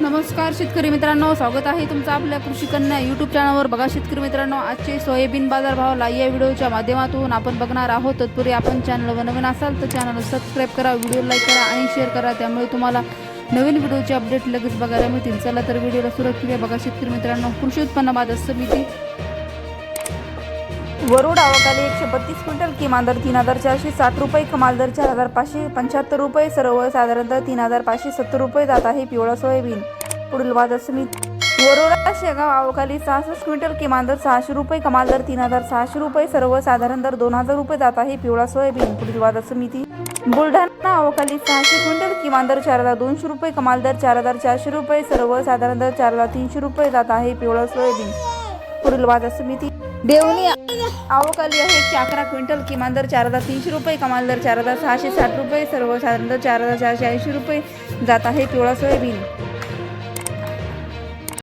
नमस्कार शेतकरी मित्रांनो स्वागत आहे तुमचं आपल्या कृषी कन्या यूट्यूब चॅनलवर बघा शेतकरी मित्रांनो आजचे सोयाबीन बाजार भाव या व्हिडिओच्या माध्यमातून आपण बघणार आहोत. तत्पूर्वी आपण चॅनलवर नवीन असाल तर चॅनल सबस्क्राईब करा व्हिडिओ लाईक करा आणि शेअर करा. त्यामुळे तुम्हाला नवीन व्हिडिओचे अपडेट लगेच बघायला मिळतील. चला तर व्हिडिओला सुरुवात केली बघा शेतकरी मित्रांनो कृषी उत्पन्न बाजार समिती. वरुड आवकाली एकशे बत्तीस क्विंटल किमान दर तीन हजार चारशे साठ रुपये कमाल दर चार हजार पाचशे पंच्याहत्तर रुपये. सर्व साधारणतः तीन हजार पाचशे सत्तर रुपये जात आहे पिवळा सोयाबीन. पुढील बाजार समिती. वरोडा शेगाव आवकाली सहासष्ट क्विंटल किमान दर सहाशे रुपये कमाल दर तीन हजार सहाशे रुपये सर्व साधारण दर दोन हजार रुपये जात आहे. पिवळा सोयाबीन पुढील बाजार समिती. बुलढाणा अवकाली सहाशे क्विंटल किमान दर चार हजार दोनशे रुपये कमाल दर चार हजार चारशे रुपये सर्व साधारण दर चार हजार तीनशे रुपये जात आहे. पिवळा सोयाबीन. पुढील बाजार समिती. देवणी आवकाली आहे एकशे अकरा क्विंटल किमान दर चार हजार तीनशे रुपये कमाल दर चार हजार सहाशे साठ रुपये सर्व साधारण दर चार हजार चारशे ऐंशी रुपये जात आहे. पिवळा सोयाबीन.